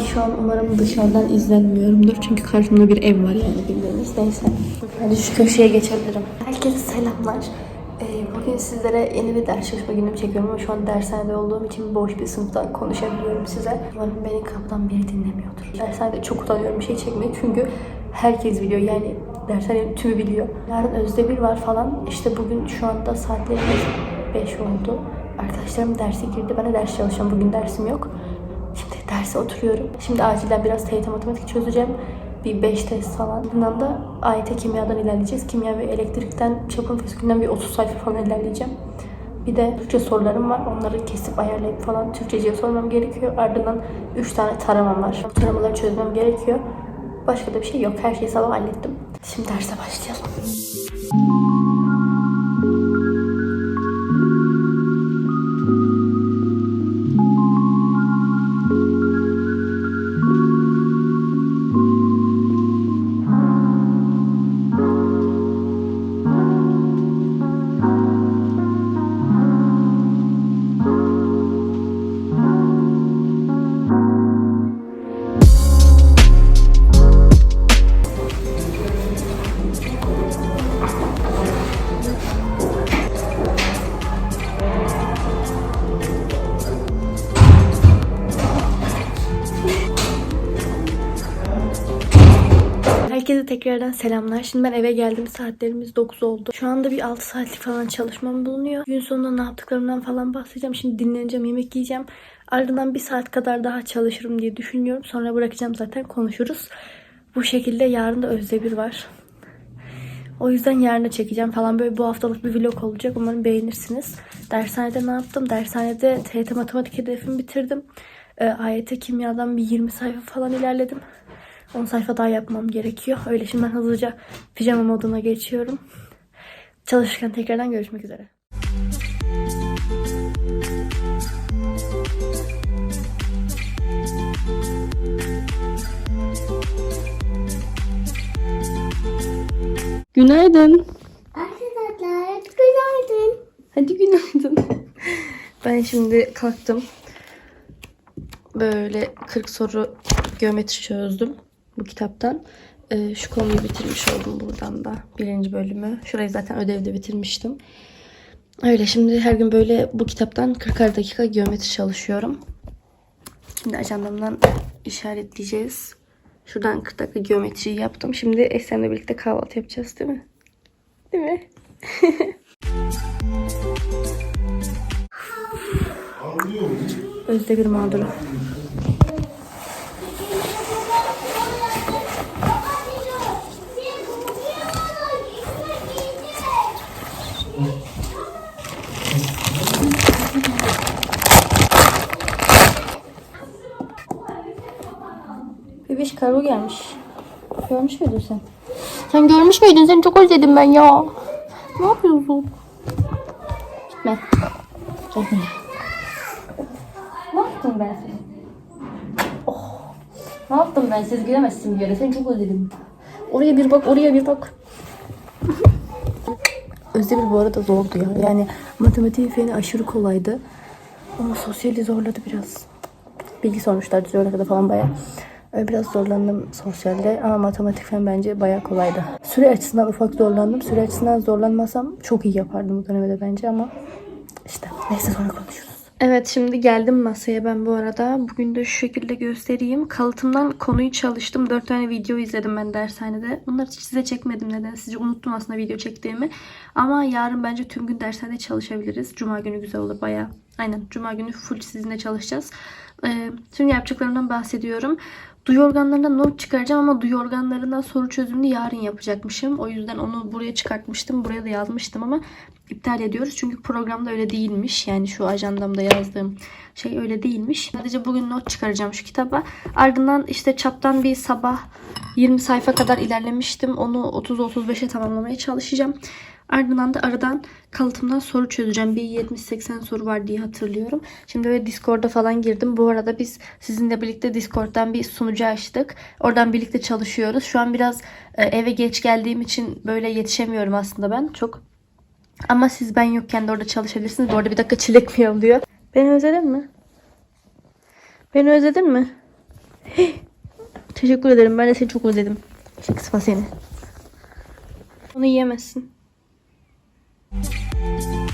Şu an umarım dışarıdan izlenmiyorumdur. Çünkü karşımda bir ev var yani bildiğiniz. Neyse. Hadi şu köşeye geçebilirim. Herkese selamlar. Ee, bugün sizlere yeni bir ders çalışma günümü çekiyorum ama şu an dershanede olduğum için boş bir sınıfta konuşabiliyorum size. Umarım beni kapıdan biri dinlemiyordur. Dershanede çok utanıyorum bir şey çekmeyi çünkü herkes biliyor yani dershanenin tümü biliyor. Yarın Özdemir var falan. İşte bugün şu anda saatlerimiz 5 oldu. Arkadaşlarım derse girdi. Ben de ders çalışıyorum. Bugün dersim yok. Derse oturuyorum. Şimdi acilen biraz TYT matematik çözeceğim. Bir 5 test falan. Bundan da AYT kimyadan ilerleyeceğiz. Kimya ve elektrikten, çapın fizikinden bir 30 sayfa falan ilerleyeceğim. Bir de Türkçe sorularım var. Onları kesip ayarlayıp falan Türkçeciye sormam gerekiyor. Ardından 3 tane taramam var. Bu taramaları çözmem gerekiyor. Başka da bir şey yok. Her şeyi sabah hallettim. Şimdi derse başlayalım. Tekrardan selamlar. Şimdi ben eve geldim. Saatlerimiz 9 oldu. Şu anda bir 6 saatlik falan çalışmam bulunuyor. Gün sonunda ne yaptıklarımdan falan bahsedeceğim. Şimdi dinleneceğim, yemek yiyeceğim. Ardından bir saat kadar daha çalışırım diye düşünüyorum. Sonra bırakacağım zaten konuşuruz. Bu şekilde yarın da Özdemir var. O yüzden yarına çekeceğim falan böyle bu haftalık bir vlog olacak. Umarım beğenirsiniz. Dershanede ne yaptım? Dershanede TYT matematik hedefimi bitirdim. Ee, AYT kimyadan bir 20 sayfa falan ilerledim. 10 sayfa daha yapmam gerekiyor. Öyle şimdi ben hızlıca pijama moduna geçiyorum. Çalışırken tekrardan görüşmek üzere. Günaydın. Arkadaşlar günaydın. Hadi günaydın. Ben şimdi kalktım. Böyle 40 soru geometri çözdüm bu kitaptan. Ee, şu konuyu bitirmiş oldum buradan da. Birinci bölümü. Şurayı zaten ödevde bitirmiştim. Öyle şimdi her gün böyle bu kitaptan 40 dakika geometri çalışıyorum. Şimdi ajandamdan işaretleyeceğiz. Şuradan 40 dakika geometriyi yaptım. Şimdi Esen'le birlikte kahvaltı yapacağız değil mi? Değil mi? Özdemir mağduru. Bebiş kargo gelmiş. Görmüş müydün sen? Sen görmüş müydün? Seni çok özledim ben ya. Ne yapıyorsun? Gitme. Gel. Ne yaptım ben? Oh. Ne yaptım ben? Siz giremezsin bir yere. Seni çok özledim. Oraya bir bak, oraya bir bak. Özdemir bu arada zordu ya. Yani matematik feni aşırı kolaydı. Ama sosyali zorladı biraz. Bilgi sormuşlar düz falan bayağı. Öyle biraz zorlandım sosyalde ama matematik fen bence bayağı kolaydı. Süre açısından ufak zorlandım. Süre açısından zorlanmasam çok iyi yapardım bu dönemde bence ama işte neyse sonra konuşuruz. Evet şimdi geldim masaya ben bu arada. Bugün de şu şekilde göstereyim. Kalıtımdan konuyu çalıştım. 4 tane video izledim ben dershanede. Bunları size çekmedim neden. Sizce unuttum aslında video çektiğimi. Ama yarın bence tüm gün dershanede çalışabiliriz. Cuma günü güzel olur bayağı. Aynen cuma günü full sizinle çalışacağız. Ee, şimdi yapacaklarımdan bahsediyorum. Duyu organlarından not çıkaracağım ama duyu organlarından soru çözümünü yarın yapacakmışım. O yüzden onu buraya çıkartmıştım. Buraya da yazmıştım ama iptal ediyoruz. Çünkü programda öyle değilmiş. Yani şu ajandamda yazdığım şey öyle değilmiş. Sadece bugün not çıkaracağım şu kitaba. Ardından işte çaptan bir sabah 20 sayfa kadar ilerlemiştim. Onu 30-35'e tamamlamaya çalışacağım. Ardından da aradan kalıtımdan soru çözeceğim. Bir 70-80 soru var diye hatırlıyorum. Şimdi böyle Discord'a falan girdim. Bu arada biz sizinle birlikte Discord'dan bir sunucu açtık. Oradan birlikte çalışıyoruz. Şu an biraz e, eve geç geldiğim için böyle yetişemiyorum aslında ben çok. Ama siz ben yokken de orada çalışabilirsiniz. Bu arada bir dakika çilek mi yolluyor? Beni özledin mi? Beni özledin mi? Teşekkür ederim. Ben de seni çok özledim. Çok kısma seni. Onu yiyemezsin.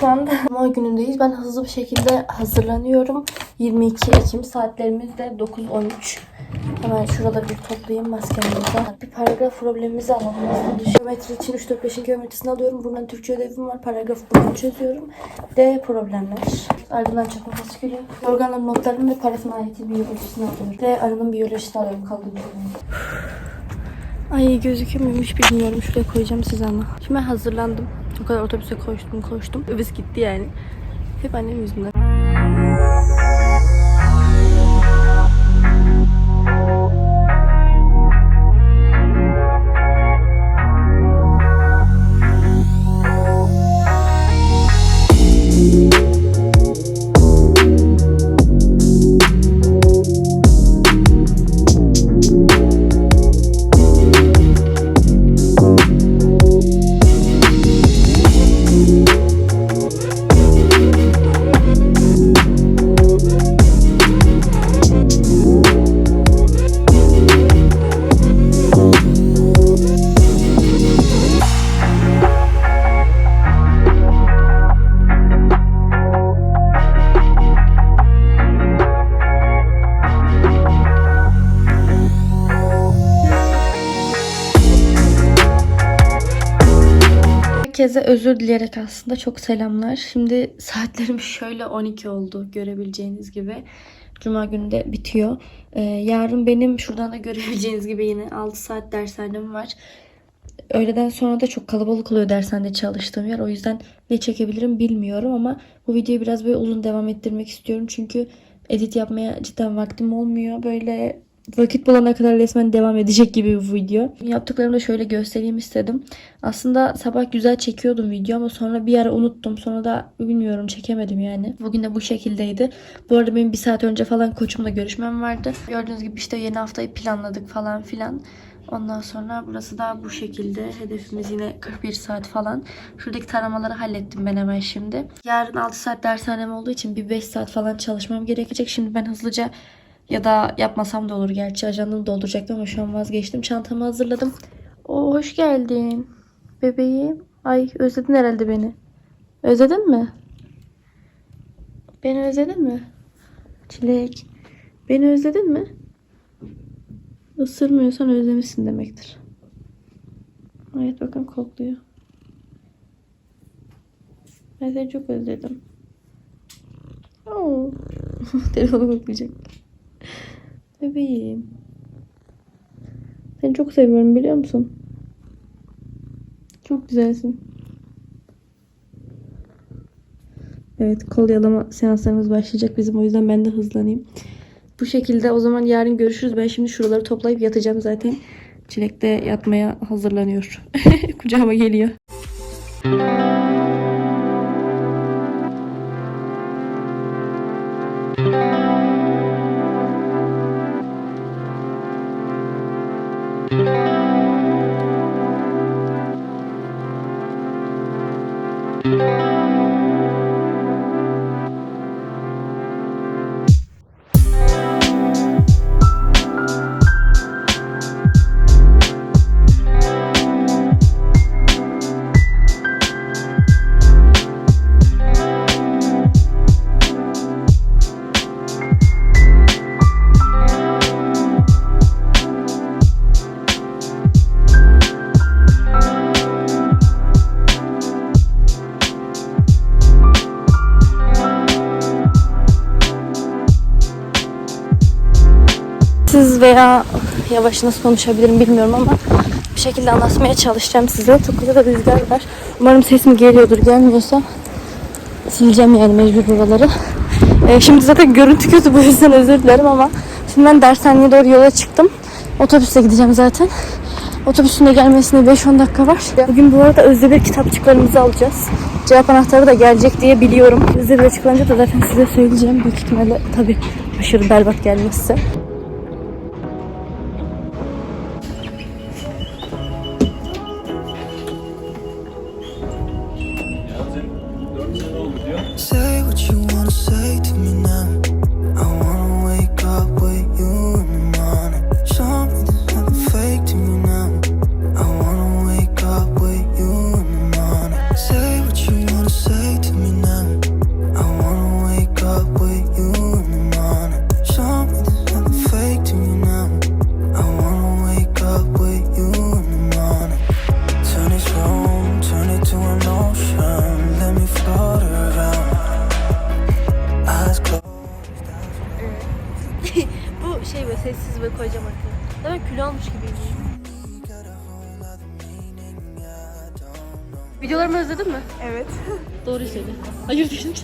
Şu anda Cuma günündeyiz. Ben hızlı bir şekilde hazırlanıyorum. 22 Ekim saatlerimiz de 9.13. Hemen şurada bir toplayayım maskemizi. Bir paragraf problemimizi alalım. Geometri için 3 4 5'in geometrisini alıyorum. Buradan Türkçe ödevim var. Paragrafı buradan çözüyorum. D problemler. Ardından çakma fasikülü. Organların notlarını ve parafin ayeti biyolojisini alıyorum. D arının biyolojisini alıyorum. Kaldığım Ay gözükemiyormuş bilmiyorum. Şuraya koyacağım size ama. Şimdi hazırlandım. O kadar otobüse koştum koştum. Öbüs gitti yani. Hep annem yüzünden. Özür dileyerek aslında çok selamlar. Şimdi saatlerim şöyle 12 oldu görebileceğiniz gibi. Cuma günü de bitiyor. Ee, yarın benim şuradan da görebileceğiniz gibi yine 6 saat dershanem var. Öğleden sonra da çok kalabalık oluyor dershanede çalıştığım yer. O yüzden ne çekebilirim bilmiyorum ama bu videoyu biraz böyle uzun devam ettirmek istiyorum. Çünkü edit yapmaya cidden vaktim olmuyor. Böyle vakit bulana kadar resmen devam edecek gibi bir video. Yaptıklarımı da şöyle göstereyim istedim. Aslında sabah güzel çekiyordum video ama sonra bir ara unuttum. Sonra da bilmiyorum çekemedim yani. Bugün de bu şekildeydi. Bu arada benim bir saat önce falan koçumla görüşmem vardı. Gördüğünüz gibi işte yeni haftayı planladık falan filan. Ondan sonra burası da bu şekilde. Hedefimiz yine 41 saat falan. Şuradaki taramaları hallettim ben hemen şimdi. Yarın 6 saat dershanem olduğu için bir 5 saat falan çalışmam gerekecek. Şimdi ben hızlıca ya da yapmasam da olur gerçi. Ajandamı dolduracaktım ama şu an vazgeçtim. Çantamı hazırladım. Oo, hoş geldin. Bebeğim. Ay özledin herhalde beni. Özledin mi? Beni özledin mi? Çilek. Beni özledin mi? Isırmıyorsan özlemişsin demektir. Evet bakın kokluyor. Ben seni çok özledim. Oo. Telefonu koklayacak. Bebeğim. Seni çok seviyorum biliyor musun? Çok güzelsin. Evet kol yalama seanslarımız başlayacak bizim o yüzden ben de hızlanayım. Bu şekilde o zaman yarın görüşürüz. Ben şimdi şuraları toplayıp yatacağım zaten. Çilek de yatmaya hazırlanıyor. Kucağıma geliyor. Veya yavaş nasıl konuşabilirim bilmiyorum ama bir şekilde anlatmaya çalışacağım size. Çok güzel de rüzgar var. Umarım sesim geliyordur. Gelmiyorsa sileceğim yani mecbur buraları. Ee, şimdi zaten görüntü kötü bu yüzden özür dilerim ama şimdi ben dershaneye doğru yola çıktım. Otobüste gideceğim zaten. Otobüsün de gelmesine 5-10 dakika var. Bugün bu arada Özdemir kitapçıklarımızı alacağız. Cevap anahtarı da gelecek diye biliyorum. Özdemir açıklanınca da zaten size söyleyeceğim. Büyük ihtimalle tabii aşırı berbat gelmezse. Hayır düşün.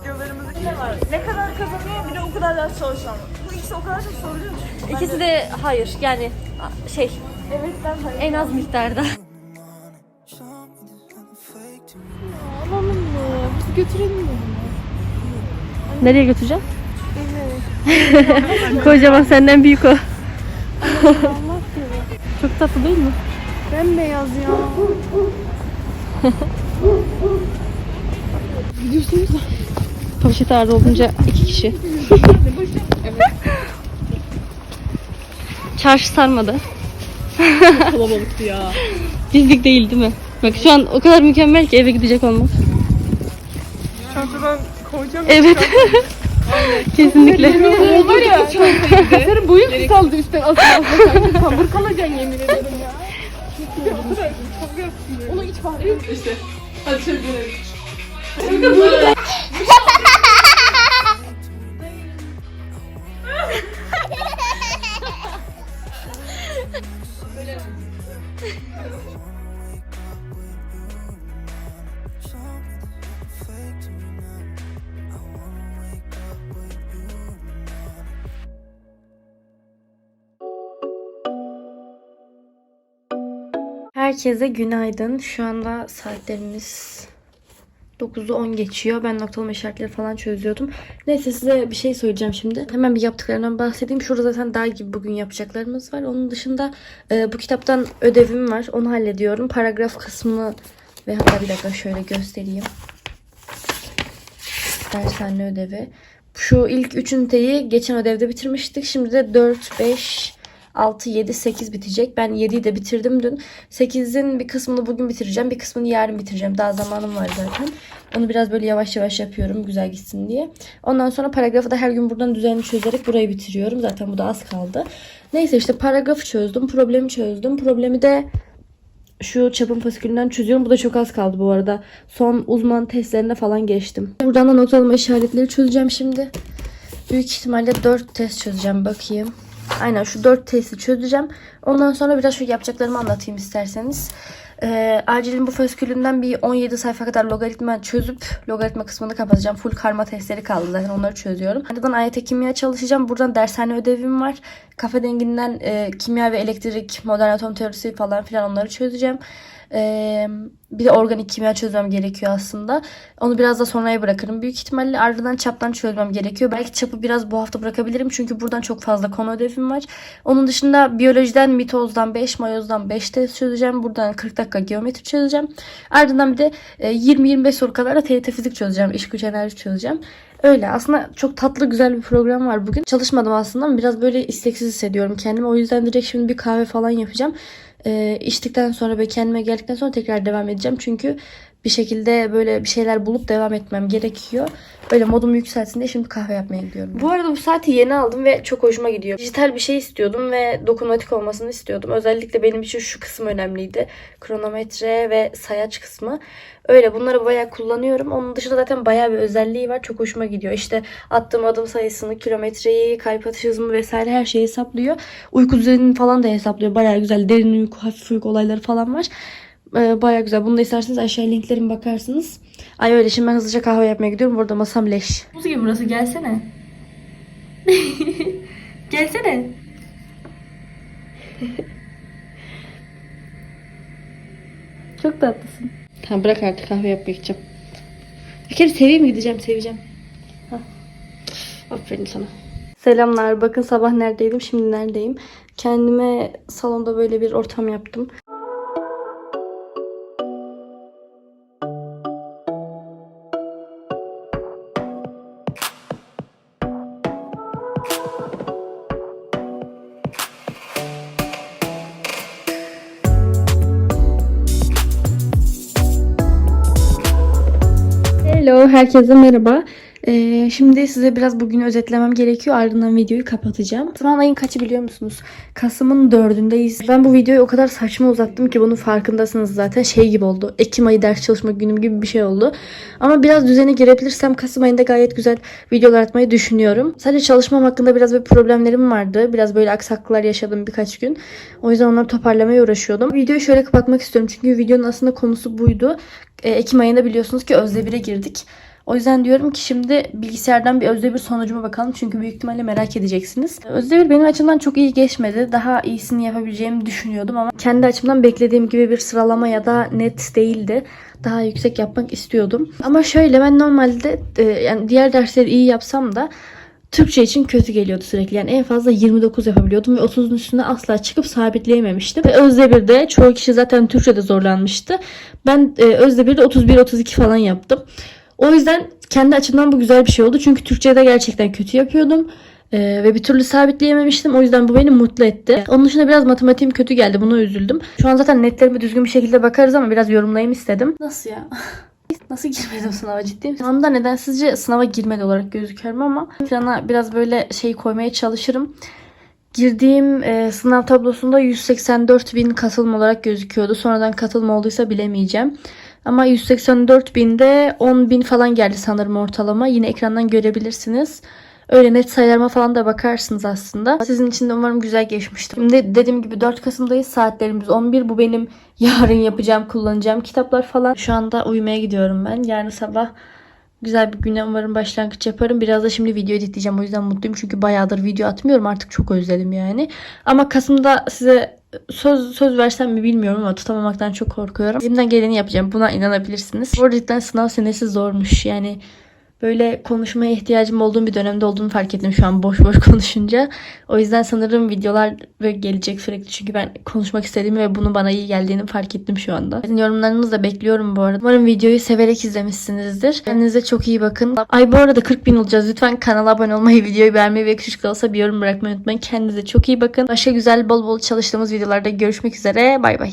Videolarımızda ne var? Ne kadar kazanıyor bir de o kadar ders çalışan. Bu ikisi o kadar çok soruluyor. ki. İkisi de hayır. Yani şey Evet ben hayır. en az miktarda. Alalım mı? Biz götürelim mi? Nereye götüreceğim? Kocaman senden büyük o. Çok tatlı değil mi? Bembeyaz ya. Poşet ağırda olunca iki kişi. Çarşı sarmadı. Kalabalıktı ya. Bizlik değil değil mi? Bak şu an o kadar mükemmel ki eve gidecek olmak. Çantadan koyacağım. Evet. Kesinlikle. var ya. Senin boyun kısaldı üstten asıl asıl. Kambur kalacaksın yemin ederim ya. Onu iç bari. İşte. Hadi şöyle Herkese günaydın. Şu anda saatlerimiz 9'u 10 geçiyor. Ben noktalama işaretleri falan çözüyordum. Neyse size bir şey söyleyeceğim şimdi. Hemen bir yaptıklarından bahsedeyim. Şurada zaten daha gibi bugün yapacaklarımız var. Onun dışında e, bu kitaptan ödevim var. Onu hallediyorum. Paragraf kısmını ve hatta bir dakika şöyle göstereyim. Dershane ödevi. Şu ilk 3 üniteyi geçen ödevde bitirmiştik. Şimdi de 4, 5, 6, 7, 8 bitecek. Ben 7'yi de bitirdim dün. 8'in bir kısmını bugün bitireceğim. Bir kısmını yarın bitireceğim. Daha zamanım var zaten. Onu biraz böyle yavaş yavaş yapıyorum. Güzel gitsin diye. Ondan sonra paragrafı da her gün buradan düzenli çözerek burayı bitiriyorum. Zaten bu da az kaldı. Neyse işte paragrafı çözdüm. Problemi çözdüm. Problemi de şu çapın fasikülünden çözüyorum. Bu da çok az kaldı bu arada. Son uzman testlerine falan geçtim. Buradan da notalama işaretleri çözeceğim şimdi. Büyük ihtimalle 4 test çözeceğim. Bakayım. Aynen şu 4 testi çözeceğim. Ondan sonra biraz şu yapacaklarımı anlatayım isterseniz. Ee, acilin bu fasikülünden bir 17 sayfa kadar logaritma çözüp logaritma kısmını kapatacağım. Full karma testleri kaldı zaten onları çözüyorum. Ardından AYT kimya çalışacağım. Buradan dershane ödevim var. Kafa denginden e, kimya ve elektrik, modern atom teorisi falan filan onları çözeceğim. Ee, bir de organik kimya çözmem gerekiyor aslında. Onu biraz da sonraya bırakırım. Büyük ihtimalle ardından çaptan çözmem gerekiyor. Belki çapı biraz bu hafta bırakabilirim. Çünkü buradan çok fazla konu ödevim var. Onun dışında biyolojiden mitozdan 5, mayozdan 5 test çözeceğim. Buradan 40 dakika geometri çözeceğim. Ardından bir de e, 20-25 soru kadar da TYT fizik çözeceğim. İş güç enerji çözeceğim. Öyle aslında çok tatlı güzel bir program var bugün. Çalışmadım aslında ama biraz böyle isteksiz hissediyorum kendimi. O yüzden direkt şimdi bir kahve falan yapacağım. Ee, içtikten sonra ve kendime geldikten sonra tekrar devam edeceğim. Çünkü bir şekilde böyle bir şeyler bulup devam etmem gerekiyor. Öyle modumu yükselsin diye şimdi kahve yapmaya gidiyorum. Bu arada bu saati yeni aldım ve çok hoşuma gidiyor. Dijital bir şey istiyordum ve dokunmatik olmasını istiyordum. Özellikle benim için şu kısım önemliydi. Kronometre ve sayaç kısmı. Öyle bunları bayağı kullanıyorum. Onun dışında zaten bayağı bir özelliği var. Çok hoşuma gidiyor. İşte attığım adım sayısını, kilometreyi, kalp atış hızımı vesaire her şeyi hesaplıyor. Uyku düzenini falan da hesaplıyor. Bayağı güzel. Derin uyku, hafif uyku olayları falan var. Ee, Baya güzel. Bunu da isterseniz aşağı linklerime bakarsınız. Ay öyle şimdi ben hızlıca kahve yapmaya gidiyorum. Burada masam leş. Buz gibi burası gelsene. gelsene. Çok tatlısın. Tamam bırak artık kahve yapmaya gideceğim. Bir kere seveyim gideceğim seveceğim. Hah. Aferin sana. Selamlar. Bakın sabah neredeydim şimdi neredeyim. Kendime salonda böyle bir ortam yaptım. Herkese merhaba. Ee, şimdi size biraz bugünü özetlemem gerekiyor. Ardından videoyu kapatacağım. Şu an ayın kaçı biliyor musunuz? Kasım'ın dördündeyiz. Ben bu videoyu o kadar saçma uzattım ki bunun farkındasınız zaten. Şey gibi oldu. Ekim ayı ders çalışma günüm gibi bir şey oldu. Ama biraz düzene girebilirsem Kasım ayında gayet güzel videolar atmayı düşünüyorum. Sadece çalışmam hakkında biraz bir problemlerim vardı. Biraz böyle aksaklıklar yaşadım birkaç gün. O yüzden onları toparlamaya uğraşıyordum. Videoyu şöyle kapatmak istiyorum. Çünkü videonun aslında konusu buydu. Ee, Ekim ayında biliyorsunuz ki Özde 1'e girdik. O yüzden diyorum ki şimdi bilgisayardan bir Özde bir sonucuma bakalım. Çünkü büyük ihtimalle merak edeceksiniz. Özde bir benim açımdan çok iyi geçmedi. Daha iyisini yapabileceğimi düşünüyordum ama kendi açımdan beklediğim gibi bir sıralama ya da net değildi. Daha yüksek yapmak istiyordum. Ama şöyle ben normalde e, yani diğer dersleri iyi yapsam da Türkçe için kötü geliyordu sürekli. Yani en fazla 29 yapabiliyordum ve 30'un üstüne asla çıkıp sabitleyememiştim. Ve Özde 1'de çoğu kişi zaten Türkçe'de zorlanmıştı. Ben e, Özde 1'de 31-32 falan yaptım. O yüzden kendi açımdan bu güzel bir şey oldu. Çünkü Türkçe'de gerçekten kötü yapıyordum. Ee, ve bir türlü sabitleyememiştim. O yüzden bu beni mutlu etti. Onun dışında biraz matematiğim kötü geldi. Buna üzüldüm. Şu an zaten netlerime düzgün bir şekilde bakarız ama biraz yorumlayayım istedim. Nasıl ya? Nasıl girmedim sınava ciddi misin? Sınavda nedensizce sınava girmedi olarak gözüküyorum ama plana biraz böyle şey koymaya çalışırım. Girdiğim e, sınav tablosunda 184 bin katılım olarak gözüküyordu. Sonradan katılım olduysa bilemeyeceğim. Ama 184 binde 10 bin falan geldi sanırım ortalama. Yine ekrandan görebilirsiniz. Öyle net sayılarıma falan da bakarsınız aslında. Sizin için de umarım güzel geçmiştir. Şimdi dediğim gibi 4 Kasım'dayız. Saatlerimiz 11. Bu benim yarın yapacağım, kullanacağım kitaplar falan. Şu anda uyumaya gidiyorum ben. Yarın sabah güzel bir güne umarım başlangıç yaparım. Biraz da şimdi video editleyeceğim. O yüzden mutluyum. Çünkü bayağıdır video atmıyorum. Artık çok özledim yani. Ama Kasım'da size söz söz versem mi bilmiyorum ama tutamamaktan çok korkuyorum. Elimden geleni yapacağım. Buna inanabilirsiniz. Bu cidden sınav senesi zormuş. Yani böyle konuşmaya ihtiyacım olduğum bir dönemde olduğunu fark ettim şu an boş boş konuşunca. O yüzden sanırım videolar ve gelecek sürekli çünkü ben konuşmak istediğimi ve bunun bana iyi geldiğini fark ettim şu anda. Sizin yorumlarınızı da bekliyorum bu arada. Umarım videoyu severek izlemişsinizdir. Kendinize çok iyi bakın. Ay bu arada 40 bin olacağız. Lütfen kanala abone olmayı, videoyu beğenmeyi ve küçük de olsa bir yorum bırakmayı unutmayın. Kendinize çok iyi bakın. Başka güzel bol bol çalıştığımız videolarda görüşmek üzere. Bay bay.